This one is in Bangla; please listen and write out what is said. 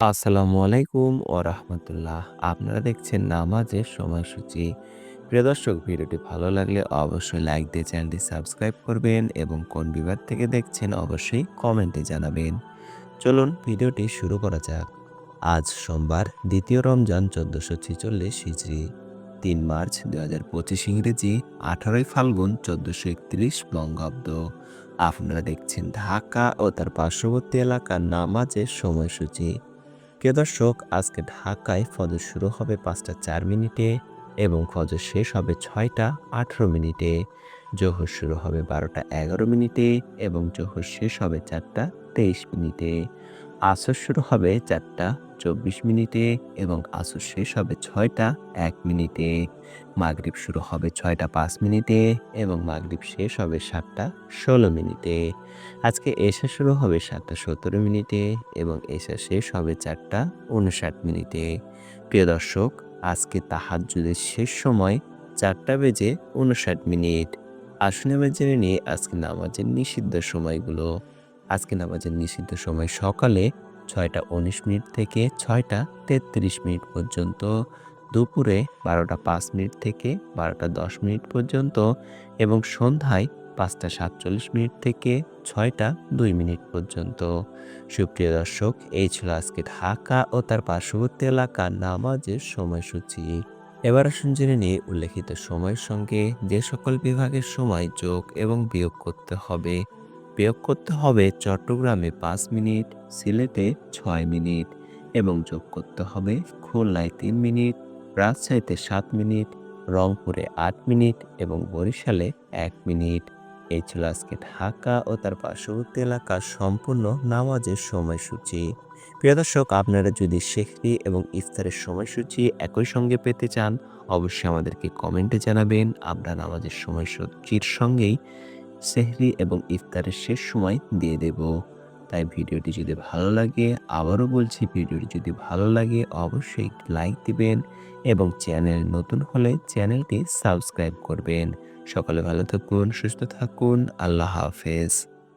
আসসালামু আলাইকুম ও রাহমাতুল্লাহ। আপনারা দেখছেন নামাজের সময়সূচি। প্রিয় দর্শক, ভিডিওটি ভালো লাগলে অবশ্যই লাইক দিয়ে চ্যানেলটি সাবস্ক্রাইব করবেন এবং কোন বিভাগ থেকে দেখছেন অবশ্যই কমেন্টে জানাবেন। চলুন ভিডিওটি শুরু করা যাক। আজ সোমবার, দ্বিতীয় রমজান চোদ্দশো ছিচল্লিশ হিজড়ি তিন মার্চ দু হাজার পঁচিশ ইংরেজি, আঠারোই ফাল্গুন চোদ্দশো একত্রিশ বঙ্গাব্দ আপনারা দেখছেন ঢাকা ও তার পার্শ্ববর্তী এলাকার নামাজের সময়সূচি প্রিয় দর্শক, আজকে ঢাকায় ফজর শুরু হবে পাঁচটা চার মিনিটে এবং ফজর শেষ হবে ছয়টা আঠেরো মিনিটে। জোহর শুরু হবে বারোটা এগারো মিনিটে এবং জোহর শেষ হবে চারটা তেইশ মিনিটে। আসর শুরু হবে চারটা চব্বিশ মিনিটে এবং আসর শেষ হবে ছয়টা এক মিনিটে। মাগরিব শুরু হবে ছয়টা পাঁচ মিনিটে এবং মাগরিব শেষ হবে সাতটা ষোলো মিনিটে। আজকে এশা শুরু হবে সাতটা সতেরো মিনিটে এবং এশা শেষ হবে চারটা উনষাট মিনিটে। প্রিয় দর্শক, আজকে তাহাজ্জুদের শেষ সময় চারটা বেজে উনষাট মিনিট। আসুন এবার জেনে নিয়ে আজকে নামাজের নিষিদ্ধ সময়গুলো। আজকে নামাজের নিষিদ্ধ সময় সকালে ছয়টা উনিশ মিনিট থেকে ছয়টা তেত্রিশ মিনিট পর্যন্ত, দুপুরে বারোটা পাঁচ মিনিট থেকে বারোটা দশ মিনিট পর্যন্ত এবং সন্ধ্যায় পাঁচটা সাতচল্লিশ মিনিট থেকে ছয়টা দুই মিনিট পর্যন্ত। সুপ্রিয় দর্শক, এই ছিল আজকে ঢাকা ও তার পার্শ্ববর্তী এলাকার নামাজের সময়সূচি। এবার আসুন জেনে নিয়ে উল্লেখিত সময়ের সঙ্গে যে সকল বিভাগের সময় যোগ এবং বিয়োগ করতে হবে। বিয়োগ করতে হবে চট্টগ্রামে পাঁচ মিনিট, সিলেটে ছয় মিনিট এবং যোগ করতে হবে খুলনায় তিন মিনিট, রাজশাহীতে সাত মিনিট, রংপুরে আট মিনিট এবং বরিশালে এক মিনিট। এই ছিল আজকে ঢাকা ও তার পার্শ্ববর্তী এলাকার সম্পূর্ণ নামাজের সময়সূচি। প্রিয় দর্শক, আপনারা যদি শেখরি এবং ইফতারের সময়সূচি একই সঙ্গে পেতে চান, অবশ্যই আমাদেরকে কমেন্টে জানাবেন। আমরা নামাজের সময়সূচির সঙ্গেই সেহরি এবং ইফতারের শেষ সময় দিয়ে দেব। তাই ভিডিওটি যদি ভালো লাগে, আবারও বলছি, ভিডিওটি যদি ভালো লাগে, অবশ্যই লাইক দিবেন এবং চ্যানেল নতুন হলে চ্যানেলটি সাবস্ক্রাইব করবেন। সকলে ভালো থাকুন, সুস্থ থাকুন, আল্লাহ হাফেজ।